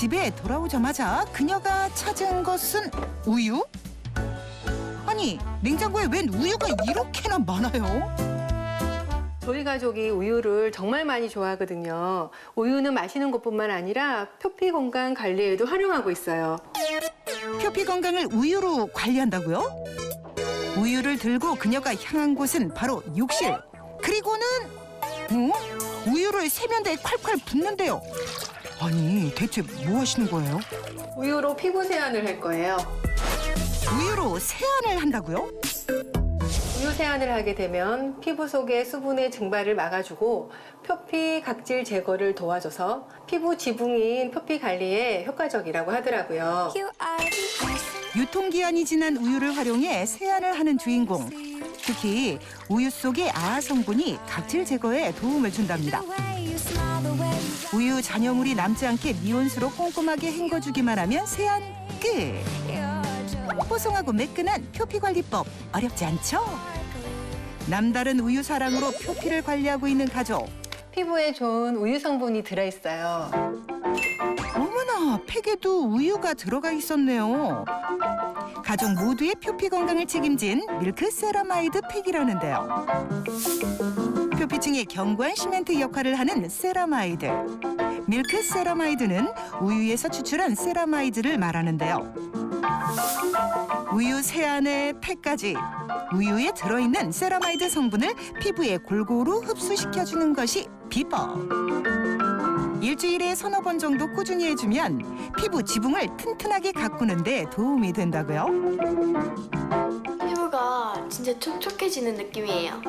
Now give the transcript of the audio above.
집에 돌아오자마자 그녀가 찾은 것은 우유? 아니 냉장고에 웬 우유가 이렇게나 많아요? 저희 가족이 우유를 정말 많이 좋아하거든요. 우유는 마시는 것뿐만 아니라 표피 건강 관리에도 활용하고 있어요. 표피 건강을 우유로 관리한다고요? 우유를 들고 그녀가 향한 곳은 바로 욕실. 그리고는 어? 우유를 세면대에 콸콸 붓는데요. 아니 대체 뭐 하시는 거예요? 우유로 피부 세안을 할 거예요. 우유로 세안을 한다고요? 우유 세안을 하게 되면 피부 속의 수분의 증발을 막아주고 표피 각질 제거를 도와줘서 피부 지붕인 표피 관리에 효과적이라고 하더라고요. 유통기한이 지난 우유를 활용해 세안을 하는 주인공. 특히 우유 속의 아아 성분이 각질 제거에 도움을 준답니다. 우유 잔여물이 남지 않게 미온수로 꼼꼼하게 헹궈주기만 하면 세안 끝. 뽀송하고 매끈한 표피 관리법 어렵지 않죠? 남다른 우유 사랑으로 표피를 관리하고 있는 가족. 피부에 좋은 우유 성분이 들어있어요. 팩에도 우유가 들어가 있었네요. 가족 모두의 표피 건강을 책임진 밀크 세라마이드 팩이라는데요. 표피층의 견고한 시멘트 역할을 하는 세라마이드. 밀크 세라마이드는 우유에서 추출한 세라마이드를 말하는데요. 우유 세안에 팩까지 우유에 들어있는 세라마이드 성분을 피부에 골고루 흡수시켜주는 것이 비법. 일주일에 서너 번 정도 꾸준히 해주면 피부 지붕을 튼튼하게 가꾸는 데 도움이 된다고요. 피부가 진짜 촉촉해지는 느낌이에요.